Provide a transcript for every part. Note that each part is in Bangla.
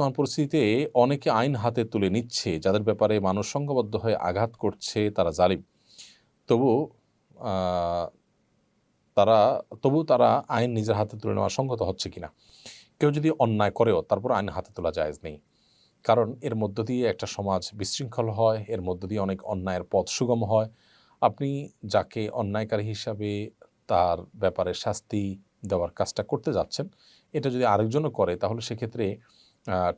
বর্তমান পরিস্থিতিতে অনেকে আইন হাতে তুলে নিচ্ছে, যাদের ব্যাপারে মানুষ সংঘবদ্ধ হয়ে আঘাত করছে, তারা জালিম। তবু তারা তবু তারা আইন নিজের হাতে তুলে নেওয়া সঙ্গত হচ্ছে কিনা? কেউ যদি অন্যায় করেও তারপর আইন হাতে তোলা জায়েজ নেই। কারণ এর মধ্য দিয়ে একটা সমাজ বিশৃঙ্খল হয়, এর মধ্য দিয়ে অনেক অন্যায়ের পথ সুগম হয়। আপনি যাকে অন্যায়কারী হিসাবে তার ব্যাপারে শাস্তি দেওয়ার কাজটা করতে যাচ্ছেন, এটা যদি আরেকজনও করে, তাহলে সেক্ষেত্রে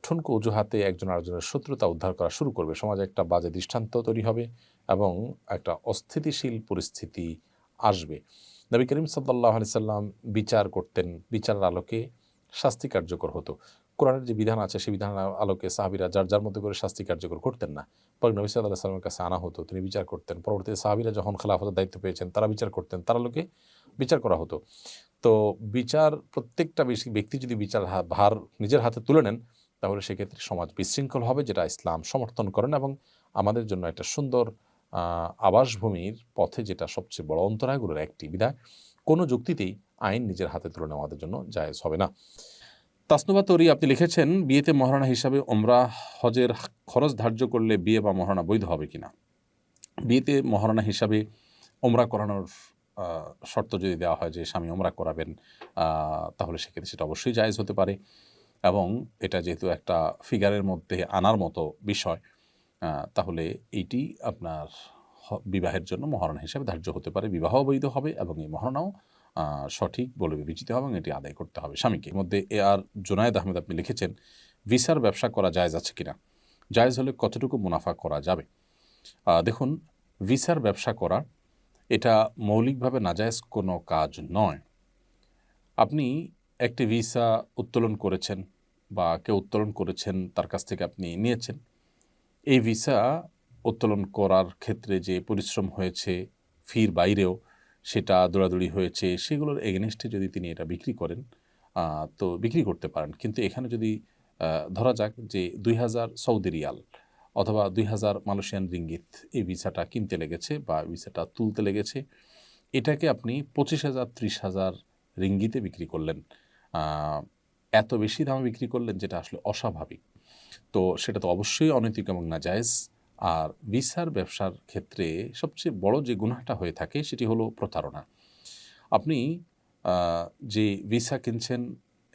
ঠুনকো অজুহাতে একজন আরেকজনের শত্রুতা উদ্ধার করা শুরু করবে। সমাজে একটা বাজে দৃষ্টান্ত তৈরি হবে এবং একটা অস্থিতিশীল পরিস্থিতি আসবে। নবী করিম সাল্লাহ সাল্লাম বিচার করতেন, বিচারের আলোকে শাস্তি কার্যকর হতো। কোরআনের যে বিধান আছে সেই বিধানের আলোকে সাহাবিরা যার যার মধ্যে করে শাস্তি কার্যকর করতেন না। পরে নবী সাল্লাহ সাল্লামের কাছে আনা হতো, তিনি বিচার করতেন। পরবর্তীতে সাহাবিরা যখন খেলাফতের দায়িত্ব পেয়েছেন, তারা বিচার করতেন। তার আলোকে বিচার করা হতো। তো বিচার, প্রত্যেকটা ব্যক্তি যদি বিচার ভার নিজের হাতে তুলে নেন, তাহলে সেক্ষেত্রে সমাজ বিশৃঙ্খল হবে, যেটা ইসলাম সমর্থন করেন এবং আমাদের জন্য একটা সুন্দর আবাসভূমির পথে যেটা সবচেয়ে বড় অন্তরায়গুলোর একটি বিধায়, কোনো যুক্তিতেই আইন নিজের হাতে তুলে নেওয়া আমাদের জন্য জায়েজ হবে না। তাসনুবা তরি, আপনি লিখেছেন, বিয়েতে মহারণা হিসাবে ওমরা হজের খরচ ধার্য করলে বিয়ে বা মহারণা বৈধ হবে কিনা? বিয়েতে মহারণা হিসাবে ওমরা করানোর শর্ত যদি দেওয়া হয় যে স্বামী ওমরা করাবেন তাহলে সেক্ষেত্রে সেটা অবশ্যই জায়েজ হতে পারে। এবং এটা যেহেতু একটা ফিগারের মধ্যে আনার মতো বিষয় তাহলে এইটি আপনার বিবাহের জন্য মহারণা হিসাবে ধার্য হতে পারে, বিবাহ বৈধ হবে এবং এই মহারণাও সঠিক বলে বিবেচিত হবে এবং এটি আদায় করতে হবে স্বামীকে। এর মধ্যে এ আর জোনায়েদ আহমেদ আপনি লিখেছেন, ভিসার ব্যবসা করা জায়েজ আছে কিনা? জায়েজ হলে কতটুকু মুনাফা করা যাবে? দেখুন, ভিসার ব্যবসা করা এটা মৌলিকভাবে নাজায়েজ কোনো কাজ নয়। আপনি একটি ভিসা উত্তোলন করেছেন বা কেউ উত্তোলন করেছেন, তার কাছ থেকে আপনি নিয়েছেন। এই ভিসা উত্তোলন করার ক্ষেত্রে যে পরিশ্রম হয়েছে, ফির বাইরেও সেটা দৌড়াদৌড়ি হয়েছে, সেগুলোর এগেনস্টে যদি তিনি এটা বিক্রি করেন তো বিক্রি করতে পারেন। কিন্তু এখানে যদি ধরা যাক যে দুই হাজার সৌদি রিয়াল অথবা দুই হাজার মালয়েশিয়ান রিঙ্গিত এই ভিসাটা কিনতে লেগেছে বা ভিসাটা তুলতে লেগেছে। এটাকে আপনি পঁচিশ হাজার, ত্রিশ হাজার রিঙ্গিতে বিক্রি করলেন। এত বেশি দামে বিক্রি করলেন যেটা আসলে অস্বাভাবিক। তো সেটা তো অবশ্যই অনৈতিক এবং নাজায়েজ। আর ভিসার ব্যবসার ক্ষেত্রে সবচেয়ে বড় যে গুনাহটা হয়ে থাকে সেটি হলো প্রতারণা। আপনি যে ভিসা কিনছেন,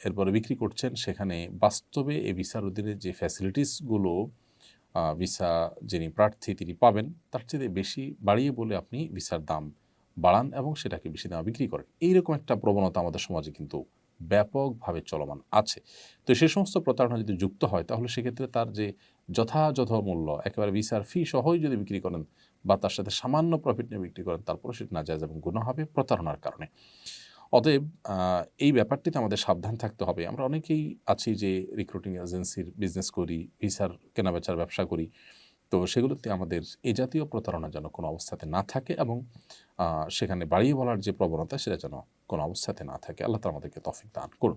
এরপরে বিক্রি করছেন, সেখানে বাস্তবে এই ভিসার অধীনে যে ফ্যাসিলিটিসগুলো ভিসা যিনি প্রার্থী, তিনি পাবেন। তার চেয়ে বেশি বাড়িয়ে বলে আপনি ভিসার দাম বাড়ান এবং সেটাকে বেশি দামে বিক্রি করেন। এইরকম একটা প্রবণতা আমাদের সমাজে কিন্তু ব্যাপকভাবে চলমান আছে। তো সে সমস্ত প্রতারণা যদি যুক্ত হয়, তাহলে সেক্ষেত্রে তার যে যথাযথ মূল্য, একেবারে ভিসার ফি সহই যদি বিক্রি করেন বা তার সাথে সামান্য প্রফিট নিয়ে বিক্রি করেন তারপরে সেটা নাজায়জ এবং গুণ হবে প্রতারণার কারণে। অতএব এই ব্যাপারটিতে আমাদের সাবধান থাকতে হবে। আমরা অনেকেই আছি যে রিক্রুটিং এজেন্সির বিজনেস করি ভিসার কেনাবেচার ব্যবসা করি। তো সেগুলোতে আমাদের এ জাতীয় প্রতারণা যেন কোনো অবস্থাতে না থাকে এবং সেখানে বাড়িয়ে বলার যে প্রবণতা সেটা যেন কোনো অবস্থাতে না থাকে। আল্লাহ তালা আমাদেরকে তফিক দান করুন।